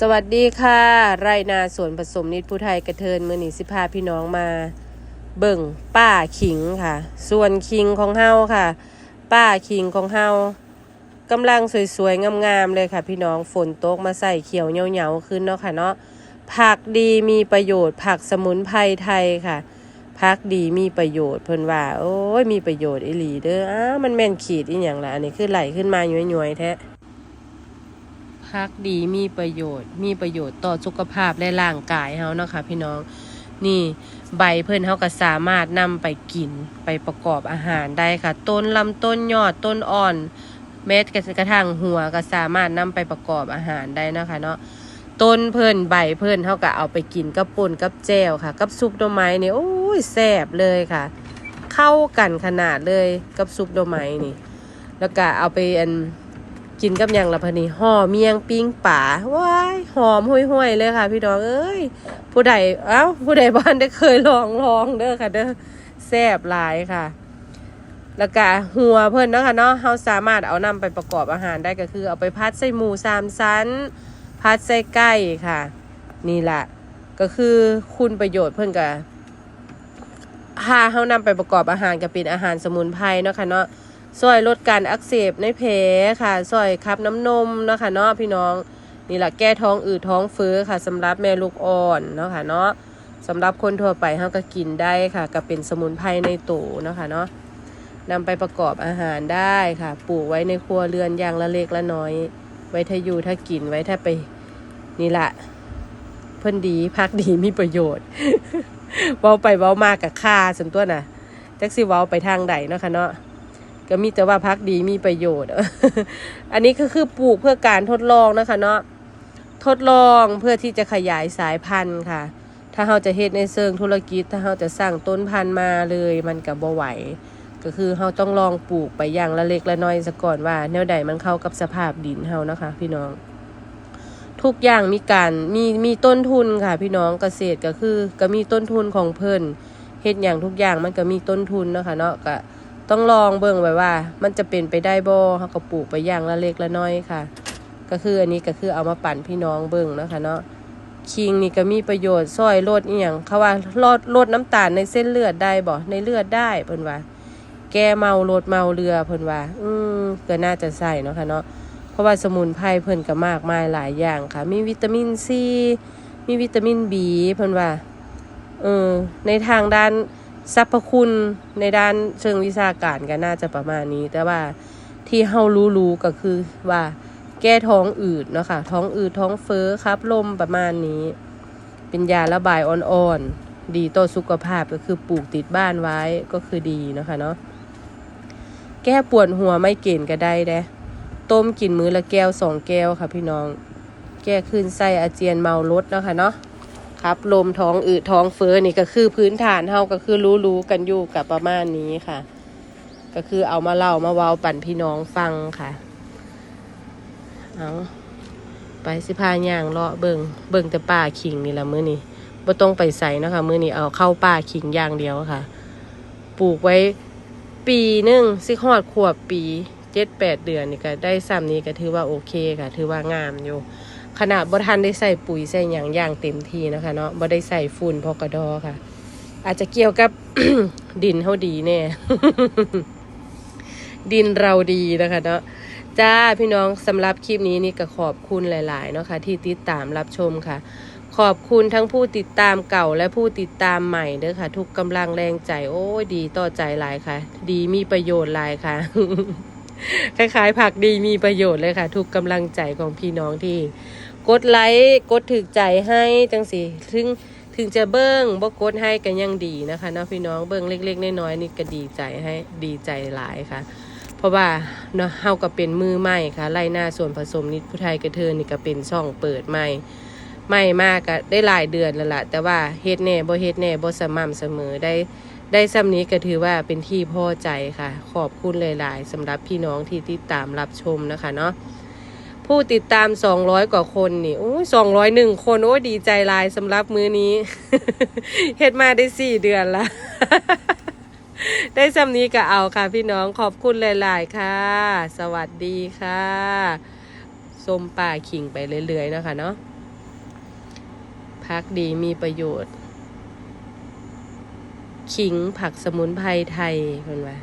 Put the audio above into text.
สวัสดีค่ะ ไรนาสวนผสมนิดผู้ไทยกระเทินมือหนีสิพาพี่น้องมา เบิ่งป้าขิงค่ะ ส่วนคิงของเฮาค่ะ ป้าคิงของเฮากำลังสวยๆ งามๆ เลยค่ะพี่น้องฝนตกมาใส่เขียวเหนียวๆขึ้นเนาะค่ะเนาะผักดีมีประโยชน์ ผักสมุนไพรไทยค่ะพักดีมีประโยชน์เพิ่นว่า โอ้ยมีประโยชน์อีหลีเด้ออ้ามันแม่นขีดอีหยังล่ะอันนี้คือไหลขึ้นมาหน่วยๆแท้ พักดีมีประโยชน์ มีประโยชน์ต่อสุขภาพและร่างกายเฮานะคะพี่น้องนี่ใบเพิ่นเฮาก็สามารถนำไปกินไปประกอบอาหารได้ค่ะ ต้นลำต้นยอดต้นอ่อนเม็ดกระทั่งหัวก็สามารถนำไปประกอบอาหารได้นะคะเนาะต้นเพิ่นใบเพิ่นเขาก็เอาไปกินกับป่นกับแจวค่ะ กับซุปดอกไม้นี่โอ้ยแซ่บเลยค่ะ เข้ากันขนาดเลยกับซุปดอกไม้นี่ แล้วก็เอาไปอัน กินกับยังละพนี่ห่อเมียงปิ้งป่าว้ายหอมห่วยๆเลยค่ะ พี่น้องเอ้ยผู้ใดเอ้าผู้ใดบ้านได้เคยลองลองเด้อค่ะเด้อแซ่บหลายค่ะ แล้วก็หัวเพิ่นเนาะค่ะเนาะเราสามารถเอานำไปประกอบอาหารได้ก็คือ เอาไปพัดใส่หมูสามชั้น พัดใส่ไก่ค่ะ นี่แหละก็คือคุณประโยชน์เพิ่นกับถ้าเฮานำไปประกอบอาหารก็เป็นอาหารสมุนไพรเนาะค่ะเนาะ ช่วยลดการอักเสบในแผลค่ะช่วยขับน้ำนมเนาะค่ะเนาะพี่น้องนี่แหละแก้ท้องอืดท้องเฟ้อค่ะสำหรับแม่ลูกอ่อนเนาะค่ะเนาะสำหรับคนทั่วไปเฮาก็กินได้ค่ะก็เป็นสมุนไพรในตู้เนาะค่ะเนาะนำไปประกอบอาหารได้ค่ะ ปลูกไว้ในครัวเรือนอย่างละเล็กละน้อย ไว้ถ้าอยู่ถ้ากินไว้ถ้าไป นี่แหละเพิ่อนดีพักดีมีประโยชน์เว้าไปเว้ามากับค่าส่วนตัวน่ะแท็กซี่เว้าไปทางใดเนาะค่ะเนาะ ก็มีแต่ว่าพักดีมีประโยชน์ อันนี้ก็คือปลูกเพื่อการทดลองนะคะเนาะทดลองเพื่อที่จะขยายสายพันธุ์ค่ะ ถ้าเราจะเฮ็ดในเชิงธุรกิจ ถ้าเราจะสร้างต้นพันธุ์มาเลยมันก็บ่ไหว ก็คือเราต้องลองปลูกไปอย่างละเล็กละน้อยซะก่อนว่า แนวใดมันเข้ากับสภาพดินเฮานะคะ พี่น้อง ทุกอย่างมีการมีมีต้นทุนค่ะ พี่น้องเกษตรก็คือ ก็มีต้นทุนของเพิ่นเฮ็ดอย่างทุกอย่างมันก็มีต้นทุนนะคะเนาะก็ ต้องลองเบิ่งไว้ว่า มันจะเป็นไปได้บ่เฮาก็ปลูกไปอย่างละเล็กละน้อยค่ะ ก็คืออันนี้ก็คือเอามาปั่นพี่น้องเบิ่งนะคะเนาะคิงนี่ก็มีประโยชน์ช่วยลดอีหยังเขาว่าลดลดน้ำตาลในเส้นเลือดได้บ่ในเลือดได้เพิ่นว่า แก้เมาลดเมาเรือเพิ่นว่า อืมก็น่าจะใส่เนาะค่ะเนาะเพราะว่าสมุนไพรเพิ่นก็มากมายหลายอย่างค่ะ มีวิตามินซีมีวิตามินบีเพิ่นว่าเออในทางด้าน สรรพคุณในด้านเชิงวิชาการก็น่าจะประมาณนี้ แต่ว่าที่เฮารู้ๆก็คือว่าแก้ท้องอืดเนาะค่ะท้องอืดท้องเฟ้อครับลมประมาณนี้ เป็นยาระบายอ่อนๆ ดีต่อสุขภาพก็คือปลูกติดบ้านไว้ก็คือดีเนาะค่ะเนาะแก้ปวดหัวไม่เก่นก็ได้เด้ต้มกินมื้อละแก้วสองแก้วค่ะพี่น้อง แก้ขึ้นไส้อาเจียนเมาลดเนาะค่ะเนาะ ครับลมท้องอืดท้องเฟ้อนี่ก็คือพื้นฐานเฮาก็คือรู้ๆกันอยู่กับประมาณนี้ค่ะ ก็คือเอามาเล่ามาเว้าปั่นพี่น้องฟังค่ะ เอาไปสิพาย่างเลาะเบิงเบิงแต่ป่าขิงนี่ละมื้อนี้บ่ต้องไปใส่นะคะมื้อนี้เอาเข้าป่าขิงอย่างเดียวค่ะ ปลูกไว้ปีหนึ่งสิฮอดขวบปีเจ็ดแปดเดือนนี่ก็ได้ซ้ำนี้ก็ถือว่าโอเคค่ะ ถือว่างามอยู่ ขนาดบ่ทันได้ใส่ปุ๋ยใส่หยังอย่างเต็มที่นะคะเนาะบ่ได้ใส่ฝุ่นพอกระดอค่ะ อาจจะเกี่ยวกับ ดินเฮาดีแน่ดินเราดีนะคะเนาะจ้าพี่น้องสำหรับคลิปนี้นี่ก็ขอบคุณหลาย ๆ เนาะค่ะที่ติดตามรับชมค่ะ ขอบคุณทั้งผู้ติดตามเก่าและผู้ติดตามใหม่เด้อค่ะ ทุกกำลังแรงใจ โอ้ดีต่อใจหลายค่ะ ดีมีประโยชน์หลายค่ะ คล้ายๆ ผักดีมีประโยชน์เลยค่ะ ทุกกำลังใจของพี่น้องที่ กดไลค์กดถึกใจให้จังสิถึงถึงจะเบิ้งบ่กดให้กันยังดีนะคะเนาะพี่น้องเบิ้งเล็ก ๆน้อยๆนี่ก็ดีใจให้ดีใจหลายค่ะ เพราะว่าเนาะเฮาก็เป็นมือใหม่ค่ะไล่หน้าส่วนผสมนิดผู้ไทยกระเทินนี่ก็เป็นช่องเปิดใหม่ไม่มากก็ได้หลายเดือนแล้วล่ะแต่ว่าเฮ็ดแน่บ่เฮ็ดแน่บ่สม่ำเสมอได้ ได้ซ้ำนี้ก็ถือว่าเป็นที่พอใจค่ะ ขอบคุณหลาย ๆสำหรับพี่น้องที่ติดตามรับชมนะคะเนาะผู้ติดตาม200กว่าคนนี่โอ้ย201คนโอ้ดีใจลายสำหรับมือนี้ เฮ็ดมาได้4เดือนละได้ซ้ำนี้ก็เอาค่ะพี่น้องขอบคุณหลาย ๆ ค่ะ สวัสดีค่ะส้มป่าขิงไปเรื่อย ๆ นะคะเนาะพักดีมีประโยชน์ ขิงผักสมุนไพรไทยคนว่า